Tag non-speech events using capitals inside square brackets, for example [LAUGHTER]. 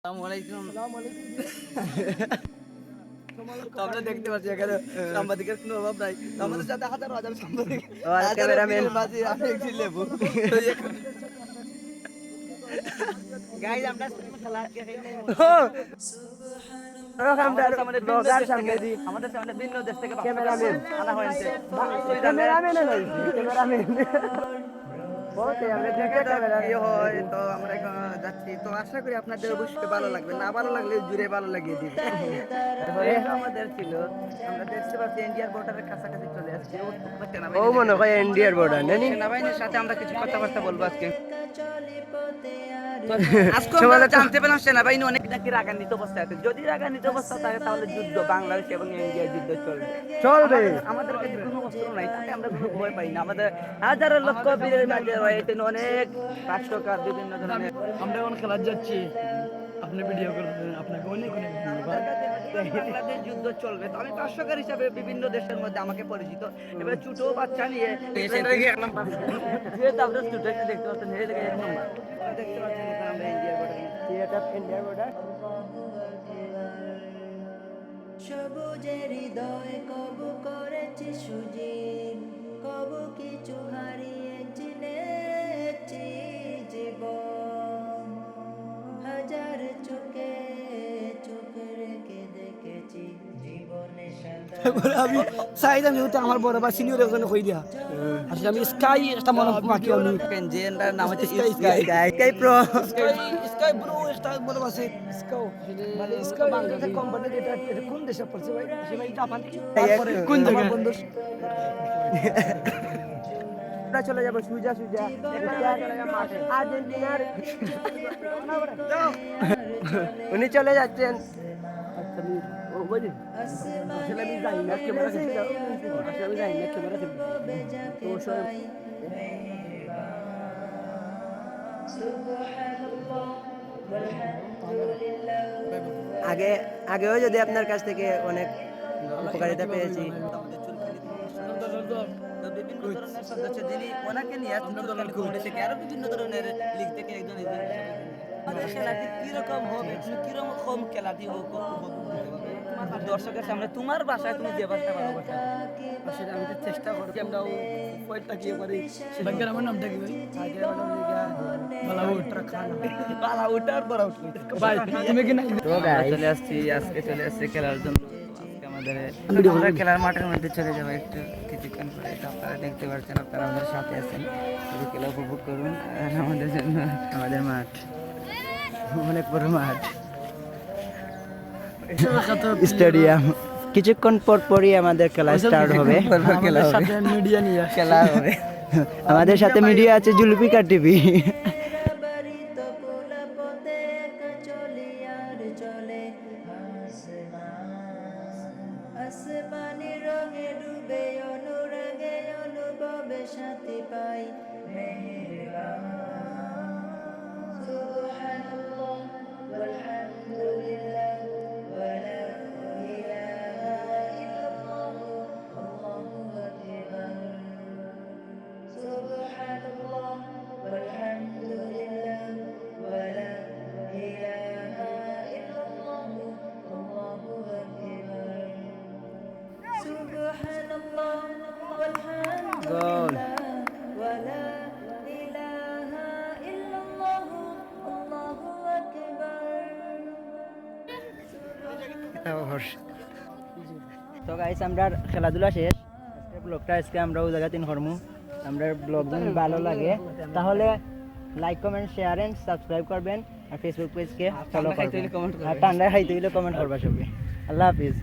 [LAUGHS] আমরা দেখতে পাচ্ছি এখানে সাংবাদিকের কোনো অভাব নাই। আমাদের সাথে হাজার হাজার সাংবাদিক। লেবু। [LAUGHS] গাইজ আমরা খেলা আমাদের সামনে ভিন্ন দেশ থেকে ক্যামেরাম্যান। আনা হয়েছে। ক্যামেরাম্যান। হয় তো আমরা যাচ্ছি তো আশা করি আপনাদের অবশ্যই ভালো লাগবে না ভালো লাগলে জুড়ে ভালো লাগিয়ে দিবে আমাদের ছিল আমরা দেখতে পাচ্ছি ইন্ডিয়ার বর্ডারের কাছাকাছি চলে আসছি ও মনে হয় ইন্ডিয়ার বর্ডার সেনাবাহিনীর সাথে আমরা কিছু কথাবার্তা বলব আজকে জানতে পেলাম সেনাবাহিনী অনেক নাকি রাগান্বিত অবস্থায় আছে। যদি রাগান্বিত অবস্থা থাকে তাহলে যুদ্ধ বাংলাদেশ এবং ইন্ডিয়ার যুদ্ধ চলবে। চলবে। আমাদের- আমাদের কাছে কোনো অস্ত্র নাই তাতে আমরা কোনো ভয় পাই না। আমাদের হাজারো লক্ষ বীরের মাঝে রয়েছেন অনেক রাষ্ট্রকার বিভিন্ন ধরনের। আমরা এখন খেলার যাচ্ছি। আপনি ভিডিও করবেন আপনাকে অনেক অনেক ধন্যবাদ। বাংলাদেশ যুদ্ধ চলবে। তো আমি পার্শ্বকার হিসাবে বিভিন্ন দেশের মধ্যে আমাকে পরিচিত। এবার ছোট বাচ্চা নিয়ে দেখতে পাচ্ছেন দেখতে পাচ্ছেন এখানে আমরা ইন্ডিয়ার বর্ডারে ইন্ডিয়ার বর্ডার সবুজের হৃদয় কবু করেছি এবারে আমি চাইলাম যেহেতু আমার বড় বা সিনিয়র একজনে কই দিয়া। আসলে আমি স্কাই একটা মনে মাকি আমি। পেনজিয়ানটার নাম হচ্ছে Sky, Sky Sky. Sky pro Sky Sky bro star বড় আছে। স্কাও মানে স্কাই বাংলাদেশ কোম্পানি এটা এটা কোন দেশে পড়ছে ভাই? সে ভাই জাপান কোন জায়গা বন্ধু আমরা চলে যাব সুজা সুজা। আর্জেন্টিনার উনি চলে যাচ্ছেন। আগে, আগেও যদি আপনার কাছ থেকে অনেক উপকারিতা পেয়েছি। বিভিন্ন ধরনের সদস্য যিনি ওনাকে নিয়ে আরও বিভিন্ন ধরনের লিগ থেকে একজন আমাদের খেলাটি কীরকম হবে? তুমি কীরকম খেলাটি হোক দর্শকের সামনে তোমার ভাষায় তুমি যে ভাষায় ভালোবাসা আসলে আমি তো চেষ্টা করছি আমরাও পয়েন্টটা কি পারি সেটা আমার নামটা কি ভাই? আগে আমার নাম লিখা বালা উত্তরা খান বালা উঠার পর ভাই তুমি কি নাই আমরা চলে আসছি আজকে চলে আসছি খেলার জন্য। আমাদের খেলার মাঠের মধ্যে চলে যাব। একটু কিছুক্ষণ পরে আপনারা দেখতে পাচ্ছেন আপনারা আমাদের সাথে আছেন। খেলা উপভোগ করুন আর আমাদের জন্য আমাদের মাঠ। অনেক বড় মাঠ স্টেডিয়াম। কিছুক্ষণ পর পরই আমাদের খেলা স্টার্ট হবে। খেলা সাথে মিডিয়া নিয়ে খেলা হবে। আমাদের সাথে মিডিয়া আছে জুলফিকার টিভি। আসমানি রঙে ডুবে অনুরাগে অনুভবে পাই والحمد لله তো গাইস আমরা খেলাধুলা শেষ। আজকে ব্লগটা আজকে আমরা ওই জায়গা তিন করমু আমরা ব্লগ যদি ভালো লাগে। তাহলে like comment share and subscribe করবেন। আর ফেসবুক পেজকে ফলো করবেন। আর ঠান্ডা খাইতে হইলে কমেন্ট করবা সবাই। আল্লাহ হাফিজ।